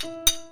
Thank you.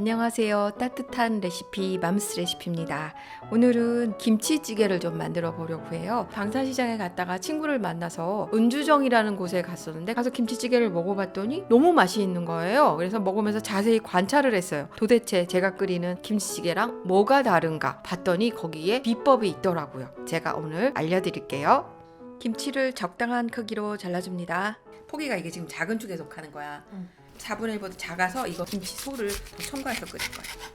안녕하세요. 따뜻한 레시피 맘스 레시피입니다. 오늘은 김치찌개를 좀 만들어 보려고 해요. 방산시장에 갔다가 친구를 만나서 은주정이라는 곳에 갔었는데 가서 김치찌개를 먹어봤더니 너무 맛이 있는 거예요. 그래서 먹으면서 자세히 관찰을 했어요. 도대체 제가 끓이는 김치찌개랑 뭐가 다른가 봤더니 거기에 비법이 있더라고요. 제가 오늘 알려드릴게요. 김치를 적당한 크기로 잘라줍니다. 포기가 이게 지금 작은 축에 속하는 거야. 4분의 1보다 작아서 이거 김치 소를 더 첨가해서 끓일 거예요.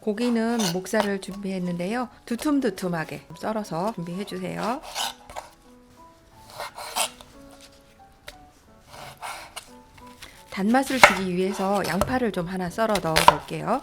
고기는 목살을 준비했는데요. 두툼두툼하게 썰어서 준비해 주세요. 단맛을 주기 위해서 양파를 좀 하나 썰어 넣어 볼게요.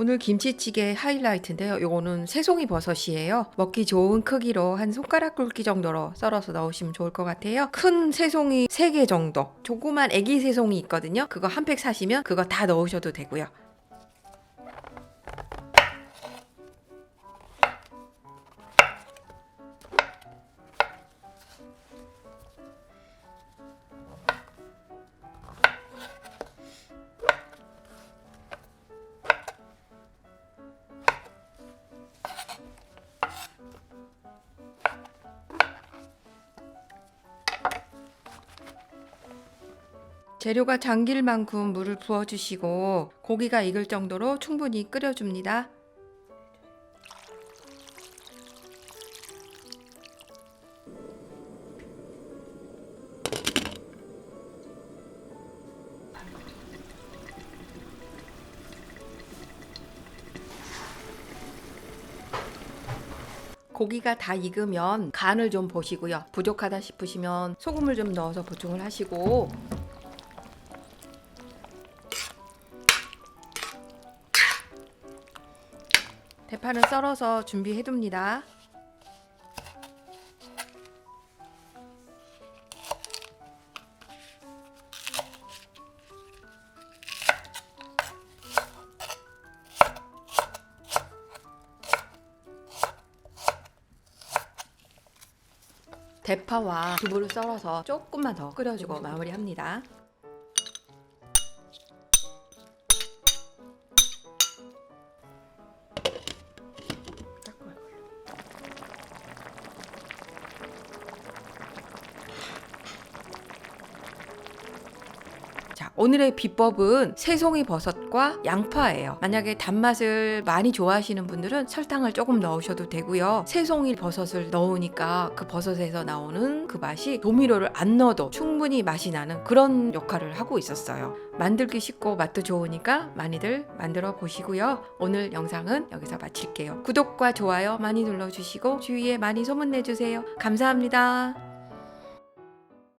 오늘 김치찌개 하이라이트인데요. 요거는 새송이 버섯이에요. 먹기 좋은 크기로 한 손가락 굵기 정도로 썰어서 넣으시면 좋을 것 같아요. 큰 새송이 3개 정도. 조그만 애기 새송이 있거든요. 그거 한 팩 사시면 그거 다 넣으셔도 되고요. 재료가 잠길 만큼 물을 부어주시고 고기가 익을 정도로 충분히 끓여줍니다. 고기가 다 익으면 간을 좀 보시고요. 부족하다 싶으시면 소금을 좀 넣어서 보충을 하시고 대파를 썰어서 준비해 둡니다. 대파와 두부를 썰어서 조금만 더 끓여주고 마무리합니다. 오늘의 비법은 새송이 버섯과 양파예요. 만약에 단맛을 많이 좋아하시는 분들은 설탕을 조금 넣으셔도 되고요. 새송이 버섯을 넣으니까 그 버섯에서 나오는 그 맛이 조미료를 안 넣어도 충분히 맛이 나는 그런 역할을 하고 있었어요. 만들기 쉽고 맛도 좋으니까 많이들 만들어 보시고요. 오늘 영상은 여기서 마칠게요. 구독과 좋아요 많이 눌러주시고 주위에 많이 소문내주세요. 감사합니다.